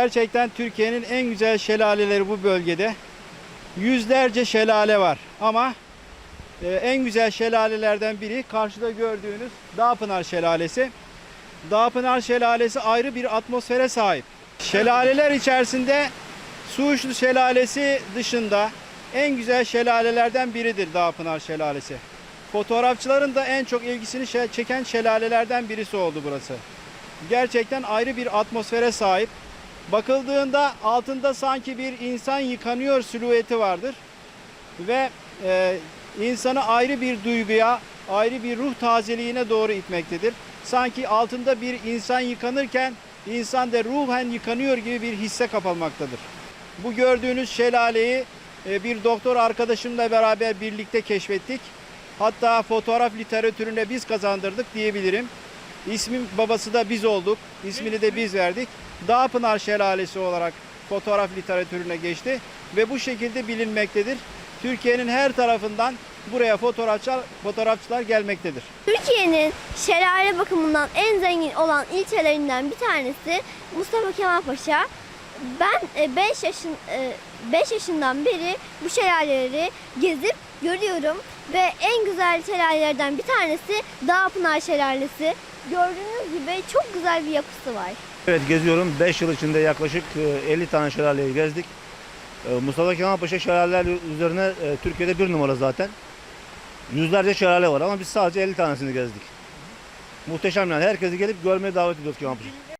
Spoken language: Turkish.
Gerçekten Türkiye'nin en güzel şelaleleri bu bölgede. Yüzlerce şelale var ama e, en güzel şelalelerden biri karşıda gördüğünüz Dağpınar Şelalesi. Dağpınar Şelalesi ayrı bir atmosfere sahip. Şelaleler içerisinde Suuşlu Şelalesi dışında en güzel şelalelerden biridir Dağpınar Şelalesi. Fotoğrafçıların da en çok ilgisini çeken şelalelerden birisi oldu burası. Gerçekten ayrı bir atmosfere sahip. Bakıldığında altında sanki bir insan yıkanıyor silüeti vardır. Ve e, insanı ayrı bir duyguya, ayrı bir ruh tazeliğine doğru itmektedir. Sanki altında bir insan yıkanırken insan da ruhen yıkanıyor gibi bir hisse kapılmaktadır. Bu gördüğünüz şelaleyi e, bir doktor arkadaşımla beraber birlikte keşfettik. Hatta fotoğraf literatürüne biz kazandırdık diyebilirim. İsmin babası da biz olduk. İsmini de biz verdik. Dağpınar Şelalesi olarak fotoğraf literatürüne geçti ve bu şekilde bilinmektedir. Türkiye'nin her tarafından buraya fotoğrafçılar, fotoğrafçılar gelmektedir. Türkiye'nin şelale bakımından en zengin olan ilçelerinden bir tanesi Mustafa Kemal Paşa. Ben 5 yaşın 5 yaşından beri bu şelaleleri gezip görüyorum ve en güzel şelalelerden bir tanesi Dağpınar Şelalesi. Gördüğünüz gibi çok güzel bir yapısı var. Evet geziyorum. 5 yıl içinde yaklaşık e, 50 tane şelaleyi gezdik. E, Mustafa Kemal Paşa şelaleler üzerine e, Türkiye'de bir numara zaten. Yüzlerce şelale var ama biz sadece 50 tanesini gezdik. Muhteşem yani. Herkesi gelip görmeye davet ediyoruz Kemal Paşa.